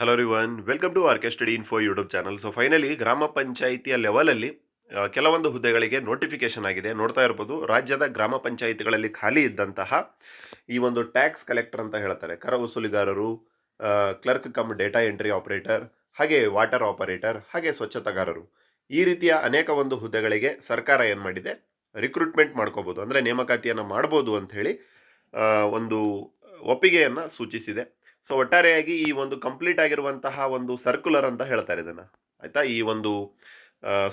Hello one welcome to RK study info YouTube channel so finally ಗ್ರಾಮ ಪಂಚಾಯಿತಿಯ ಲೆವೆಲಲ್ಲಿ ಕೆಲವೊಂದು ಹುದ್ದೆಗಳಿಗೆ ನೋಟಿಫಿಕೇಶನ್ ಆಗಿದೆ. ನೋಡ್ತಾ ಇರ್ಬೋದು, ರಾಜ್ಯದ ಗ್ರಾಮ ಪಂಚಾಯಿತಿಗಳಲ್ಲಿ ಖಾಲಿ ಇದ್ದಂತಹ ಈ ಒಂದು ಟ್ಯಾಕ್ಸ್ ಕಲೆಕ್ಟರ್ ಅಂತ ಹೇಳ್ತಾರೆ. ಕರ ವಸೂಲಿಗಾರರು clerk cum data entry operator ಹಾಗೆ ವಾಟರ್ ಆಪರೇಟರ್ ಹಾಗೆ ಸ್ವಚ್ಛತಾಗಾರರು. ಈ ರೀತಿಯ ಅನೇಕ ಒಂದು ಹುದ್ದೆಗಳಿಗೆ ಸರ್ಕಾರ ಏನು ಮಾಡಿದೆ? ರಿಕ್ರೂಟ್ಮೆಂಟ್ ಮಾಡ್ಕೋಬೋದು. ಅಂದರೆ ನೇಮಕಾತಿಯನ್ನು ಮಾಡ್ಬೋದು ಅಂಥೇಳಿ ಒಂದು ಒಪ್ಪಿಗೆಯನ್ನು ಸೂಚಿಸಿದೆ. ಸೊ ಒಟ್ಟಾರೆಯಾಗಿ ಈ ಒಂದು ಕಂಪ್ಲೀಟ್ ಆಗಿರುವಂತಹ ಒಂದು ಸರ್ಕ್ಯುಲರ್ ಅಂತ ಹೇಳ್ತಾರೆ ಇದನ್ನ. ಆಯಿತಾ? ಈ ಒಂದು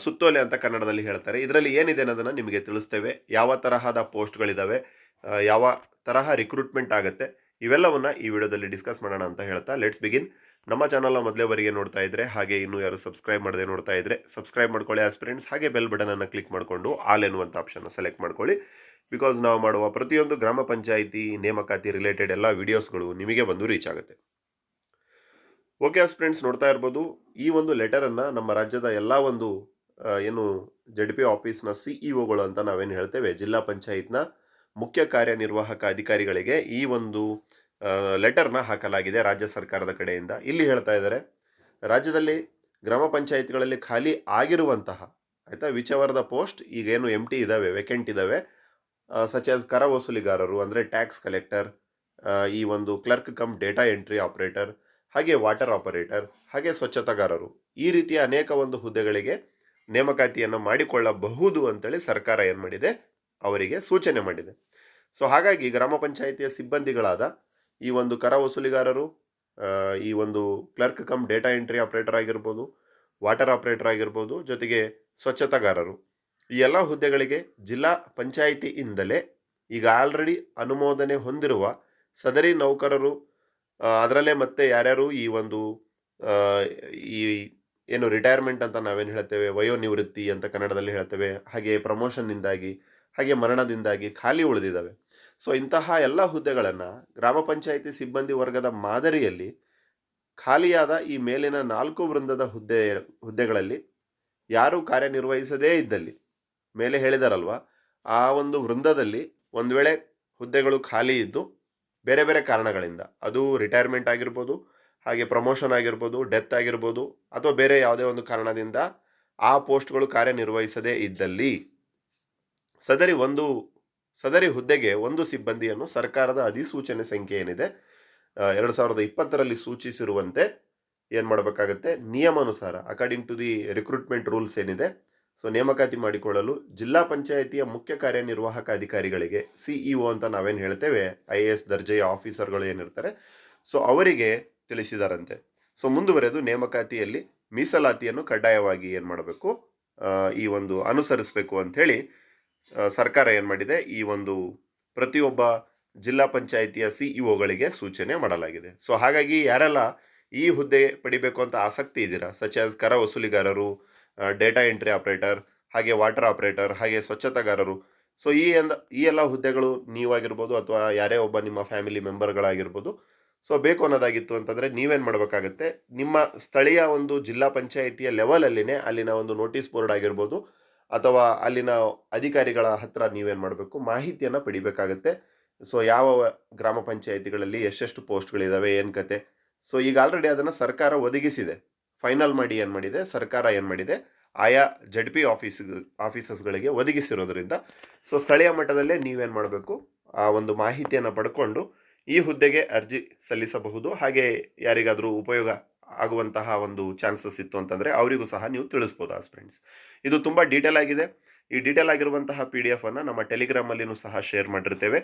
ಸುತ್ತೋಲೆ ಅಂತ ಕನ್ನಡದಲ್ಲಿ ಹೇಳ್ತಾರೆ. ಇದರಲ್ಲಿ ಏನಿದೆ ಅನ್ನೋದನ್ನು ನಿಮಗೆ ತಿಳಿಸ್ತೇವೆ. ಯಾವ ತರಹದ ಪೋಸ್ಟ್ಗಳಿದಾವೆ ಆ, ಯಾವ ತರಹ ರಿಕ್ರೂಟ್ಮೆಂಟ್ ಆಗುತ್ತೆ ಇವೆಲ್ಲವನ್ನ ಈ ವಿಡಿಯೋದಲ್ಲಿ ಡಿಸ್ಕಸ್ ಮಾಡೋಣ ಅಂತ ಹೇಳ್ತಾ ಲೆಟ್ಸ್ ಬಿಗಿನ್ ನಮ್ಮ ಚಾನಲ್ನ ಮೊದಲೇವರೆಗೆ ನೋಡ್ತಾ ಇದ್ರೆ ಹಾಗೆ ಇನ್ನೂ ಯಾರು ಸಬ್ಸ್ಕ್ರೈಬ್ ಮಾಡದೆ ನೋಡ್ತಾ ಇದ್ರೆ ಸಬ್ಸ್ಕ್ರೈಬ್ ಮಾಡ್ಕೊಳ್ಳಿ ಆಸ್ಪಿರೆಂಟ್ಸ್ ಹಾಗೆ ಬೆಲ್ ಬಟನ್ ಅನ್ನು ಕ್ಲಿಕ್ ಮಾಡಿಕೊಂಡು ಆಲ್ ಎನ್ನುವಂಥ ಆಪ್ಷನ್ ಸೆಲೆಕ್ಟ್ ಮಾಡ್ಕೊಳ್ಳಿ. ಬಿಕಾಸ್ ನಾವು ಮಾಡುವ ಪ್ರತಿಯೊಂದು ಗ್ರಾಮ ಪಂಚಾಯಿತಿ, ನೇಮಕಾತಿ ರಿಲೇಟೆಡ್ ಎಲ್ಲ ವಿಡಿಯೋಸ್ಗಳು ನಿಮಗೆ ಬಂದು ರೀಚ್ ಆಗುತ್ತೆ. ಓಕೆ ಫ್ರೆಂಡ್ಸ್ ನೋಡ್ತಾ ಇರ್ಬೋದು, ಈ ಒಂದು ಲೆಟರನ್ನು ನಮ್ಮ ರಾಜ್ಯದ ಎಲ್ಲ ಒಂದು ಏನು ಜಡ್ ಪಿ ಆಫೀಸ್ನ ಸಿಇಒಗಳು ಅಂತ ನಾವೇನು ಹೇಳ್ತೇವೆ, ಜಿಲ್ಲಾ ಪಂಚಾಯತ್ನ ಮುಖ್ಯ ಕಾರ್ಯನಿರ್ವಾಹಕ ಅಧಿಕಾರಿಗಳಿಗೆ ಈ ಒಂದು ಲೆಟರ್ನ ಹಾಕಲಾಗಿದೆ ರಾಜ್ಯ ಸರ್ಕಾರದ ಕಡೆಯಿಂದ. ಇಲ್ಲಿ ಹೇಳ್ತಾ ಇದ್ದಾರೆ, ರಾಜ್ಯದಲ್ಲಿ ಗ್ರಾಮ ಪಂಚಾಯತ್ಗಳಲ್ಲಿ ಖಾಲಿ ಆಗಿರುವಂತಹ, ಆಯಿತಾ ವಿಚವರದ ಪೋಸ್ಟ್ ಈಗೇನು ಎಂ ಟಿ ಇದ್ದಾವೆ ವೇಕೆಂಟ್ ಇದ್ದಾವೆ ಸಚ್ ಆಸ್ ಕರ ವಸೂಲಿಗಾರರು ಅಂದರೆ ಟ್ಯಾಕ್ಸ್ ಕಲೆಕ್ಟರ್ ಈ ಒಂದು clerk cum data entry operator ಹಾಗೆ ವಾಟರ್ ಆಪರೇಟರ್ ಹಾಗೆ ಸ್ವಚ್ಛತಾಗಾರರು. ಈ ರೀತಿಯ ಅನೇಕ ಒಂದು ಹುದ್ದೆಗಳಿಗೆ ನೇಮಕಾತಿಯನ್ನು ಮಾಡಿಕೊಳ್ಳಬಹುದು ಅಂತೇಳಿ ಸರ್ಕಾರ ಏನು ಮಾಡಿದೆ? ಅವರಿಗೆ ಸೂಚನೆ ಮಾಡಿದೆ. ಸೊ ಹಾಗಾಗಿ ಗ್ರಾಮ ಪಂಚಾಯಿತಿಯ ಸಿಬ್ಬಂದಿಗಳಾದ ಈ ಒಂದು ಕರ ವಸೂಲಿಗಾರರು ಈ ಒಂದು clerk cum data entry operator ಆಗಿರ್ಬೋದು ವಾಟರ್ ಆಪರೇಟರ್ ಆಗಿರ್ಬೋದು, ಜೊತೆಗೆ ಸ್ವಚ್ಛತಾಗಾರರು. ಈ ಎಲ್ಲ ಹುದ್ದೆಗಳಿಗೆ ಜಿಲ್ಲಾ ಪಂಚಾಯಿತಿಯಿಂದಲೇ ಈಗ ಆಲ್ರೆಡಿ ಅನುಮೋದನೆ ಹೊಂದಿರುವ ಸದರಿ ನೌಕರರು ಅದರಲ್ಲೇ ಮತ್ತೆ ಯಾರ್ಯಾರು ಈ ಒಂದು ಈ ಏನು ರಿಟೈರ್ಮೆಂಟ್ ಅಂತ ನಾವೇನು ಹೇಳ್ತೇವೆ, ವಯೋನಿವೃತ್ತಿ ಅಂತ ಕನ್ನಡದಲ್ಲಿ ಹೇಳ್ತೇವೆ, ಹಾಗೆ ಪ್ರಮೋಷನ್ನಿಂದಾಗಿ ಹಾಗೆ ಮರಣದಿಂದಾಗಿ ಖಾಲಿ ಉಳಿದಿದ್ದಾವೆ. ಸೊ ಇಂತಹ ಎಲ್ಲ ಹುದ್ದೆಗಳನ್ನು ಗ್ರಾಮ ಪಂಚಾಯಿತಿ ಸಿಬ್ಬಂದಿ ವರ್ಗದ ಮಾದರಿಯಲ್ಲಿ ಖಾಲಿಯಾದ ಈ ಮೇಲಿನ ನಾಲ್ಕು ವೃಂದದ ಹುದ್ದೆ, ಹುದ್ದೆಗಳಲ್ಲಿ ಯಾರು ಕಾರ್ಯನಿರ್ವಹಿಸದೇ ಇದ್ದಲ್ಲಿ ಮೇಲೆ ಹೇಳಿದಾರಲ್ವ? ಆ ಒಂದು ವೃಂದದಲ್ಲಿ ಒಂದು ವೇಳೆ ಹುದ್ದೆಗಳು ಖಾಲಿ ಇದ್ದು ಬೇರೆ ಬೇರೆ ಕಾರಣಗಳಿಂದ, ಅದು ರಿಟೈರ್ಮೆಂಟ್ ಆಗಿರ್ಬೋದು, ಹಾಗೆ ಪ್ರಮೋಷನ್ ಆಗಿರ್ಬೋದು ಡೆತ್ ಆಗಿರ್ಬೋದು, ಅಥವಾ ಬೇರೆ ಯಾವುದೇ ಒಂದು ಕಾರಣದಿಂದ ಆ ಪೋಸ್ಟ್ಗಳು ಕಾರ್ಯನಿರ್ವಹಿಸದೇ ಇದ್ದಲ್ಲಿ ಸದರಿ ಒಂದು, ಸದರಿ ಹುದ್ದೆಗೆ ಒಂದು ಸಿಬ್ಬಂದಿಯನ್ನು ಸರ್ಕಾರದ ಅಧಿಸೂಚನೆ ಸಂಖ್ಯೆ ಏನಿದೆ ಎರಡು ಸಾವಿರದ ಇಪ್ಪತ್ತರಲ್ಲಿ ಸೂಚಿಸಿರುವಂತೆ ಏನು ಮಾಡಬೇಕಾಗತ್ತೆ? ನಿಯಮಾನುಸಾರ according to the recruitment rules ಏನಿದೆ ಸೊ ನೇಮಕಾತಿ ಮಾಡಿಕೊಳ್ಳಲು ಜಿಲ್ಲಾ ಪಂಚಾಯಿತಿಯ ಮುಖ್ಯ ಕಾರ್ಯನಿರ್ವಾಹಕ ಅಧಿಕಾರಿಗಳಿಗೆ ಸಿಇಒ ಅಂತ ನಾವೇನು ಹೇಳ್ತೇವೆ, ಐ ಎ ಎಸ್ ದರ್ಜೆಯ ಆಫೀಸರ್ಗಳು ಏನಿರ್ತಾರೆ, ಸೊ ಅವರಿಗೆ ತಿಳಿಸಿದಾರಂತೆ. ಸೊ ಮುಂದುವರೆದು ನೇಮಕಾತಿಯಲ್ಲಿ ಮೀಸಲಾತಿಯನ್ನು ಕಡ್ಡಾಯವಾಗಿ ಏನು ಮಾಡಬೇಕು ಈ ಒಂದು ಅನುಸರಿಸಬೇಕು ಅಂಥೇಳಿ ಸರ್ಕಾರ ಏನು ಮಾಡಿದೆ, ಈ ಒಂದು ಪ್ರತಿಯೊಬ್ಬ ಜಿಲ್ಲಾ ಪಂಚಾಯಿತಿಯ ಸಿಇಒಗಳಿಗೆ ಸೂಚನೆ ಮಾಡಲಾಗಿದೆ. ಸೊ ಹಾಗಾಗಿ ಯಾರೆಲ್ಲ ಈ ಹುದ್ದೆ ಪಡಿಬೇಕು ಅಂತ ಆಸಕ್ತಿ ಇದ್ದೀರಾ ಸಚ್ ಆಸ್ ಕರ ವಸೂಲಿಗಾರರು ಡೇಟಾ ಎಂಟ್ರಿ ಆಪರೇಟರ್ ಹಾಗೆ ವಾಟರ್ ಆಪರೇಟರ್ ಹಾಗೆ ಸ್ವಚ್ಛತಾಗಾರರು. ಸೊ ಈ ಎಂದ ಈ ಎಲ್ಲ ಹುದ್ದೆಗಳು ನೀವಾಗಿರ್ಬೋದು ಅಥವಾ ಯಾರೇ ಒಬ್ಬ ನಿಮ್ಮ ಫ್ಯಾಮಿಲಿ ಮೆಂಬರ್ಗಳಾಗಿರ್ಬೋದು ಸೊ ಬೇಕು ಅನ್ನೋದಾಗಿತ್ತು ಅಂತಂದರೆ ನೀವೇನು ಮಾಡಬೇಕಾಗುತ್ತೆ? ನಿಮ್ಮ ಸ್ಥಳೀಯ ಒಂದು ಜಿಲ್ಲಾ ಪಂಚಾಯಿತಿಯ ಲೆವೆಲಲ್ಲಿನೇ ಅಲ್ಲಿನ ಒಂದು ನೋಟಿಸ್ ಬೋರ್ಡ್ ಆಗಿರ್ಬೋದು ಅಥವಾ ಅಲ್ಲಿನ ಅಧಿಕಾರಿಗಳ ಹತ್ರ ನೀವೇನು ಮಾಡಬೇಕು? ಮಾಹಿತಿಯನ್ನು ಪಡಿಬೇಕಾಗತ್ತೆ. ಸೊ ಯಾವ ಗ್ರಾಮ ಪಂಚಾಯಿತಿಗಳಲ್ಲಿ ಎಷ್ಟೆಷ್ಟು ಪೋಸ್ಟ್ಗಳಿದ್ದಾವೆ ಏನು ಕತೆ? ಸೊ ಈಗ ಆಲ್ರೆಡಿ ಅದನ್ನು ಸರ್ಕಾರ ಒದಗಿಸಿದೆ. ಫೈನಲ್ ಮಾಡಿ ಏನು ಮಾಡಿದೆ? ಸರ್ಕಾರ ಏನು ಮಾಡಿದೆ? ಆಯಾ ಜಡ್ ಪಿ ಆಫೀಸ್, ಆಫೀಸಸ್ಗಳಿಗೆ ಒದಗಿಸಿರೋದ್ರಿಂದ. ಸೊ, ಸ್ಥಳೀಯ ಮಟ್ಟದಲ್ಲೇ ನೀವೇನು ಮಾಡಬೇಕು? ಆ ಒಂದು ಮಾಹಿತಿಯನ್ನು ಪಡ್ಕೊಂಡು ಈ ಹುದ್ದೆಗೆ ಅರ್ಜಿ ಸಲ್ಲಿಸಬಹುದು. ಹಾಗೆ ಯಾರಿಗಾದರೂ ಉಪಯೋಗ ಆಗುವಂತಹ ಒಂದು ಚಾನ್ಸಸ್ ಇತ್ತು ಅಂತಂದರೆ ಅವರಿಗೂ ಸಹ ನೀವು ತಿಳಿಸ್ಬೋದು ಫ್ರೆಂಡ್ಸ್ ಇದು ತುಂಬ ಡೀಟೇಲ್ ಆಗಿದೆ. ಈ ಡೀಟೇಲ್ ಆಗಿರುವಂತಹ ಪಿ ಡಿ ಎಫ್ ಅನ್ನು ನಮ್ಮ ಟೆಲಿಗ್ರಾಮಲ್ಲಿನೂ ಸಹ ಶೇರ್ ಮಾಡಿರ್ತೇವೆ.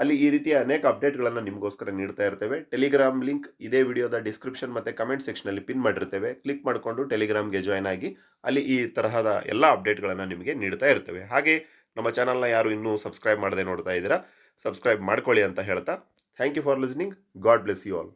ಅಲ್ಲಿ ಈ ರೀತಿಯ ಅನೇಕ ಅಪ್ಡೇಟ್ಗಳನ್ನು ನಿಮಗೋಸ್ಕರ ನೀಡ್ತಾ ಇರ್ತೇವೆ. ಟೆಲಿಗ್ರಾಮ್ ಲಿಂಕ್ ಇದೇ ವಿಡಿಯೋದ ಡಿಸ್ಕ್ರಿಪ್ಷನ್ ಮತ್ತು ಕಮೆಂಟ್ ಸೆಕ್ಷನಲ್ಲಿ ಪಿನ್ ಮಾಡಿರ್ತೇವೆ. ಕ್ಲಿಕ್ ಮಾಡಿಕೊಂಡು ಟೆಲಿಗ್ರಾಮ್ಗೆ ಜಾಯ್ನ್ ಆಗಿ ಅಲ್ಲಿ ಈ ತರಹದ ಎಲ್ಲ ಅಪ್ಡೇಟ್ಗಳನ್ನು ನಿಮಗೆ ನೀಡ್ತಾ ಇರ್ತೇವೆ. ಹಾಗೆ ನಮ್ಮ ಚಾನಲ್ನ ಯಾರು ಇನ್ನೂ ಸಬ್ಸ್ಕ್ರೈಬ್ ಮಾಡದೆ ನೋಡ್ತಾ ಇದ್ದೀರಾ ಸಬ್ಸ್ಕ್ರೈಬ್ ಮಾಡ್ಕೊಳ್ಳಿ ಅಂತ ಹೇಳ್ತಾ. Thank you for listening God bless you all